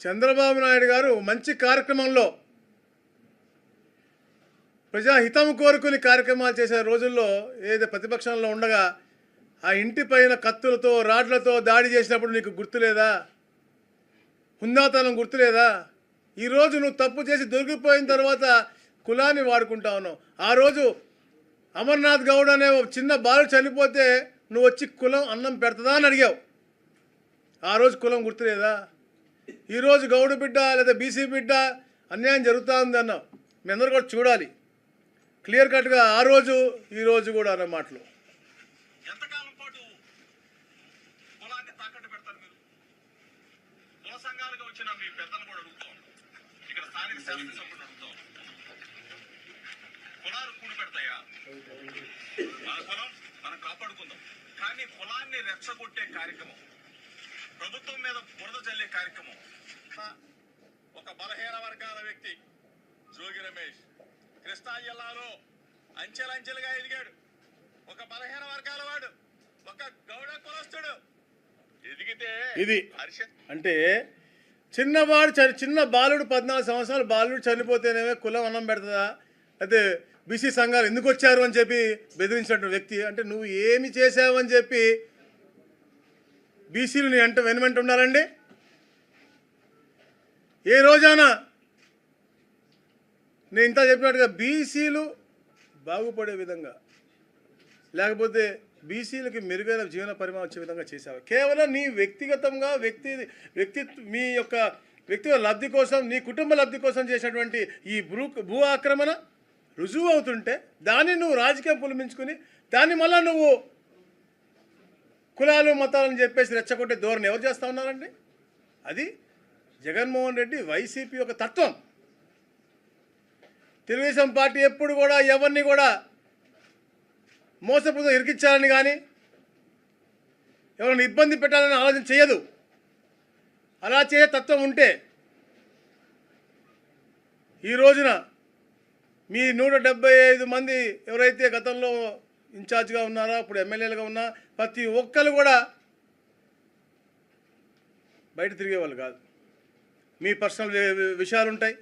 చంద్రబాబు నాయుడు గారు మంచి కార్యక్రమంలో ప్రజాహితం కోరుకుని కార్యక్రమాలు చేసే రోజుల్లో ఏదో ప్రతిపక్షంలో ఉండగా ఆ ఇంటి పైన కత్తులతో రాడ్లతో దాడి చేసినప్పుడు నీకు గుర్తులేదా? హుందాతనం గుర్తులేదా? ఈరోజు నువ్వు తప్పు చేసి దొరికిపోయిన తర్వాత కులాన్ని వాడుకుంటా ఉన్నావు. ఆ రోజు అమర్నాథ్ గౌడ్ అనే ఒక చిన్న బాలు చనిపోతే నువ్వు వచ్చి కులం అన్నం పెడతదా అని అడిగావు. ఆ రోజు కులం గుర్తులేదా? ఈరోజు గౌడు బిడ్డ లేదా బీసీ బిడ్డ అన్యాయం జరుగుతూ ఉంది మీ అందరూ కూడా చూడాలి. క్లియర్ కట్గా ఆ రోజు ఈ రోజు కూడా అన్న మాటలు. మనం కాపాడుకుందాం. కానీ రెచ్చగొట్టే కార్యక్రమం. ప్రభుత్వం మీద బురద చల్లే కార్యక్రమం. ఒక బలహీన వర్గాల వ్యక్తి జోగి రమేష్. కృష్ణా జిల్లాలో అంచెలంచెలుగా ఎదిగాడు. ఒక బలహీన వర్గాల వాడు ఒక గౌడ కులస్తుడు. ఎదిగితే ఇది. అంటే చిన్నవాడు చని చిన్న బాలుడు పద్నాలుగు సంవత్సరాలు బాలుడు చనిపోతేనేమే కులం అన్నం పెడుతుందా? అయితే బీసీ సంఘాలు ఎందుకు వచ్చారు అని చెప్పి బెదిరించినటువంటి వ్యక్తి. అంటే నువ్వు ఏమి చేసావు అని చెప్పి బీసీలు నీ అంట వెనుమెంట ఉండాలండి ఏ రోజాన నేను ఇంత చెప్పినట్టుగా బీసీలు బాగుపడే విధంగా లేకపోతే బీసీలకి మెరుగైన జీవన పరిమాణం వచ్చే విధంగా చేశావు కేవలం నీ వ్యక్తిగతంగా వ్యక్తి వ్యక్తి మీ యొక్క వ్యక్తిగత లబ్ధి కోసం నీ కుటుంబ లబ్ధి కోసం చేసినటువంటి ఈ భూ భూ ఆక్రమణ రుజువు అవుతుంటే దాన్ని నువ్వు రాజకీయం పులిమించుకుని దాన్ని మళ్ళీ నువ్వు కులాలు మతాలని చెప్పేసి రెచ్చగొట్టే ధోరణి ఎవరు చేస్తూ ఉన్నారండి? అది జగన్మోహన్ రెడ్డి వైసీపీ యొక్క తత్వం. తెలుగుదేశం పార్టీ ఎప్పుడు కూడా ఎవరిని కూడా మోసపూత ఇరికించాలని కానీ ఎవరిని ఇబ్బంది పెట్టాలని ఆలోచన చేయదు. అలా చేసే తత్వం ఉంటే ఈ రోజున మీ నూట ఐదు మంది ఎవరైతే గతంలో ఇన్ఛార్జ్గా ఉన్నారా? ఇప్పుడు ఎమ్మెల్యేలుగా ఉన్నా ప్రతి ఒక్కరు కూడా బయట తిరిగేవాళ్ళు కాదు. మీ పర్సనల్ విషయాలు ఉంటాయి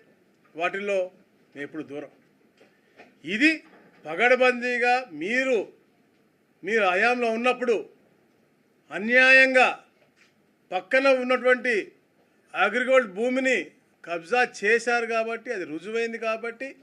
వాటిల్లో నేను ఎప్పుడు దూరం. ఇది పగడబందీగా మీరు మీరు హయాంలో ఉన్నప్పుడు అన్యాయంగా పక్కన ఉన్నటువంటి అగ్రిగోల్డ్ భూమిని కబ్జా చేశారు కాబట్టి అది రుజువైంది కాబట్టి